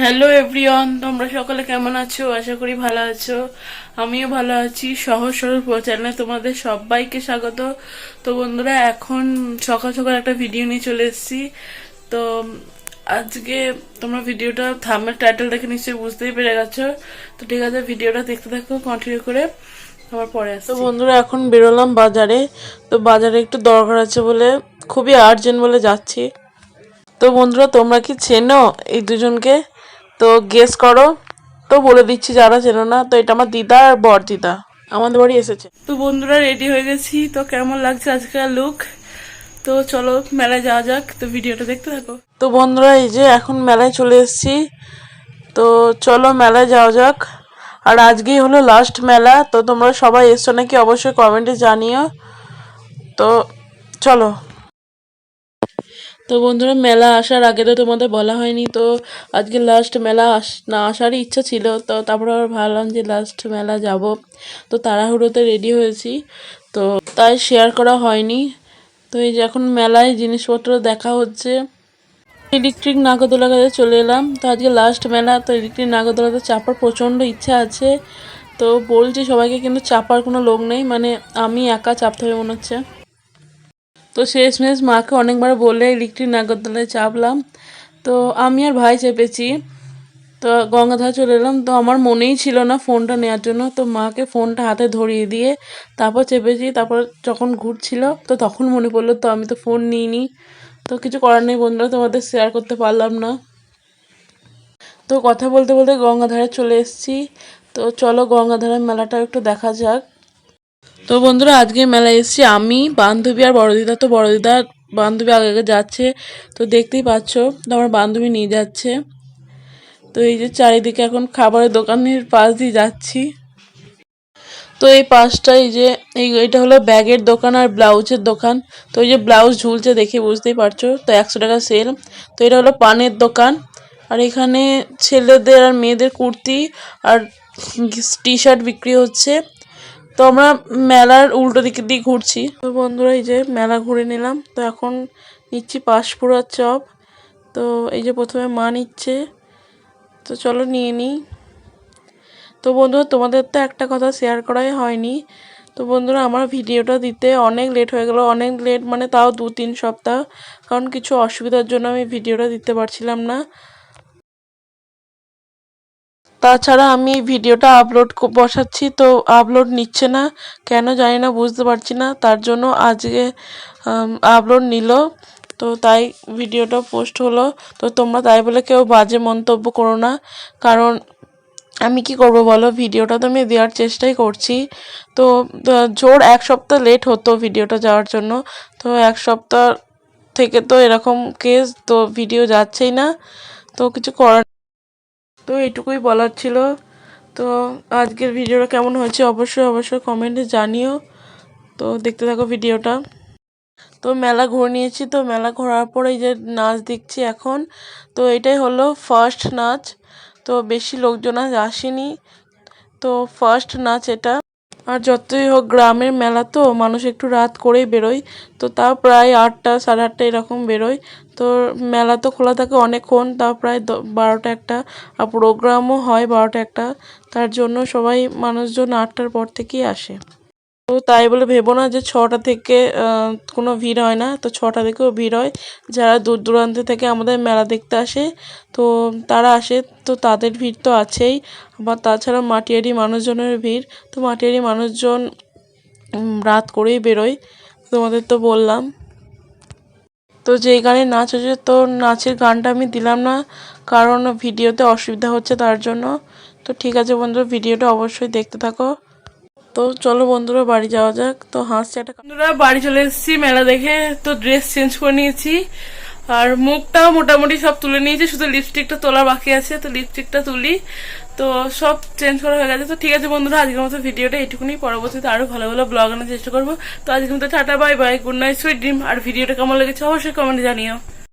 Hello everyone তোমরা সকলে কেমন আছো? আশা করি ভালো আছো। আমিও ভালো আছি। সহজ, সরল চ্যানেলে তোমাদের সবাইকে স্বাগত। তো বন্ধুরা, এখন সকাল সকাল একটা ভিডিও নিয়ে চলে এসেছি। তো আজকে তোমরা ভিডিওটা থামের টাইটেল দেখে নিশ্চয়ই বুঝতেই পেরে গেছো। তো ঠিক আছে ভিডিওটা দেখতে থাকো কন্টিনিউ করে আমার পরে তো বন্ধুরা, এখন বেরোলাম বাজারে। তো বাজারে একটু দরকার আছে বলে খুবই আর্জেন্ট বলে যাচ্ছি। তো বন্ধুরা, তোমরা কি চেনো এই দুজনকে? তো গেস করো। তো বলে দিচ্ছি যারা চেনো না তো এটা আমার দিদা আর বর দিদা। আমাদের বাড়ি এসেছে। তো বন্ধুরা রেডি হয়ে গেছি। তো কেমন লাগছে আজকের লুক তো চলো মেলায় যাওয়া যাক। তো ভিডিওটা দেখতে থাকো। তো বন্ধুরা এই যে এখন মেলায় চলে এসেছি। তো চলো মেলায় যাওয়া যাক। আর আজকেই হলো লাস্ট মেলা। তো তোমরা সবাই এসছো নাকি অবশ্যই কমেন্টে জানিও। তো চলো। তো বন্ধুরা, মেলা আসার আগে তো তোমাদের বলা হয়নি, তো আজকে লাস্ট মেলা আস, না আসারই ইচ্ছা ছিল, তো তারপর আবার ভাবলাম যে লাস্ট মেলা যাব। তো তাড়াহুড়োতে রেডি হয়েছি, তো তাই শেয়ার করা হয়নি। তো এই যে এখন মেলায় জিনিসপত্র দেখা হচ্ছে। ইলেকট্রিক নাগরদোলা কাছে চলে এলাম, তো আজকে লাস্ট মেলা, তো ইলেকট্রিক নাগরদোলাতে চাপার প্রচণ্ড ইচ্ছা আছে। তো বলছি সবাইকে, কিন্তু চাপার কোনো লোক নেই মানে আমি একা চাপতে হবে মনে হচ্ছে। তো শেষমেশ মাকে অনেকবার বলে ইলেকট্রিক নাগরদোলায় চাপলাম। তো আমি আর ভাই চেপেছি। তো গঙ্গাধার চলে এলাম। তো আমার মনেই ছিল না ফোনটা নেওয়ার জন্য। তো মাকে ফোনটা হাতে ধরিয়ে দিয়ে তারপর চেপেছি। তারপর যখন ঘুরছিল, তো তখন মনে পড়ল, তো আমি তো ফোন নিইনি। তো কিছু করার নেই বন্ধুরা, তোমাদের শেয়ার করতে পারলাম না। তো কথা বলতে বলতে গঙ্গাধারে চলে এসেছি। তো চলো গঙ্গাধারের মেলাটা একটু দেখা যাক। তো বন্ধুরা, আজকে মেলায় এসেছি আমি, বান্ধবী আর বড়দিদা। তো বড়দিদা, বান্ধবী আগে আগে যাচ্ছে। তো দেখতেই পাচ্ছ তো আমার বান্ধবী নিয়ে যাচ্ছে। তো এই যে চারিদিকে এখন খাবারের দোকানের পাশ দিয়ে যাচ্ছি। তো এই পাশটা এই যে, এই এটা হলো ব্যাগের দোকান আর ব্লাউজের দোকান। তো এই যে ব্লাউজ ঝুলছে দেখে বুঝতেই পারছ, তো একশো টাকা সেল। তো এটা হলো পানের দোকান। আর এখানে ছেলেদের আর মেয়েদের কুর্তি আর টি শার্ট বিক্রি হচ্ছে। তো আমরা মেলার উল্টো দিকে দিয়ে ঘুরছি। তো বন্ধুরা, এই যে মেলা ঘুরে নিলাম। তো এখন নিচ্ছি পাঁশপুরার চপ। তো এই যে প্রথমে মা নিচ্ছে। তো চলো নিয়ে নিই। তো বন্ধুরা, তোমাদের তো একটা কথা শেয়ার করাই হয়নি। তো বন্ধুরা, আমার ভিডিওটা দিতে অনেক লেট হয়ে গেল। অনেক লেট মানে তাও দু তিন সপ্তাহ। কারণ কিছু অসুবিধার জন্য আমি ভিডিওটা দিতে পারছিলাম না। তাছাড়া আমি ভিডিওটা আপলোড বসাচ্ছি, তো আপলোড নিচ্ছে না। কেন জানি না, বুঝতে পারছি না। তার জন্য আজকে আপলোড নিল। তো তাই ভিডিওটা পোস্ট হলো। তো তোমরা তাই বলে কেউ বাজে মন্তব্য করো না। কারণ আমি কি করব বলো? ভিডিওটা তো আমি দেওয়ার চেষ্টাই করছি। তো জোর এক সপ্তাহ লেট হতো ভিডিওটা যাওয়ার জন্য। তো এক সপ্তাহ থেকে তো এরকম কেস তো ভিডিও যাচ্ছেই না। তো কিছু করার তো এটুকুই বলার ছিল। তো আজকের ভিডিওটা কেমন হয়েছে অবশ্যই অবশ্যই কমেন্টে জানিও। তো দেখতে থাকো ভিডিওটা। তো মেলা ঘুরে নিয়েছি, তো মেলা ঘোরার পরে যে নাচ দেখছি এখন। তো এটাই হলো ফার্স্ট নাচ। তো বেশি লোকজন আজ আসেনি। তো ফার্স্ট নাচ এটা। আর যতই হোক গ্রামের মেলা তো, মানুষ একটু রাত করেই বেরোয়। তো তা প্রায় আটটা, সাড়ে আটটা এরকম বেরোয়। তো মেলা তো খোলা থাকে অনেকক্ষণ তা প্রায় বারোটা একটা। আর প্রোগ্রামও হয় বারোটা একটা। তার জন্য সবাই মানুষজন আটটার পর থেকেই আসে। তো তাই বলে ভেবো না যে ছটা থেকে কোনো ভিড় হয় না। তো ছটা থেকেও ভিড় হয়। যারা দূর দূরান্ত থেকে আমাদের মেলা দেখতে আসে, তো তারা আসে। তো তাদের ভিড় তো আছেই। আবার তাছাড়া মাটিয়ারি মানুষজনের ভিড়। তো মাটিয়ারি মানুষজন রাত করেই বেরোয়। তোমাদের তো বললাম। তো যেই গানে নাচ হচ্ছে তো নাচের গানটা আমি দিলাম না। কারণ ভিডিওতে অসুবিধা হচ্ছে তার জন্য। তো ঠিক আছে বন্ধুরা, ভিডিওটা অবশ্যই দেখতে থাকো। তো চলো বন্ধুরা, বাড়ি যাওয়া যাক। তো হাসছে একটা বন্ধুরা, বাড়ি চলে এসেছি মেলা দেখে। তো ড্রেস চেঞ্জ করে নিয়েছি। আর মুখটাও মোটামুটি সব তুলে নিয়েছি, শুধু লিপস্টিকটা তোলা বাকি আছে, তো লিপস্টিকটা তুলি। তো সব চেঞ্জ করা হয়ে গেছে। তো ঠিক আছে বন্ধুরা, আজকের মতো ভিডিওটা এটুকুনি। পরবর্তীতে আরও ভালো ভালো ব্লগ আনার চেষ্টা করব। তো আজকের মতো tata bye bye good night sweet dream আর ভিডিওটা কেমন লেগেছে অবশ্যই কমেন্টে জানিও।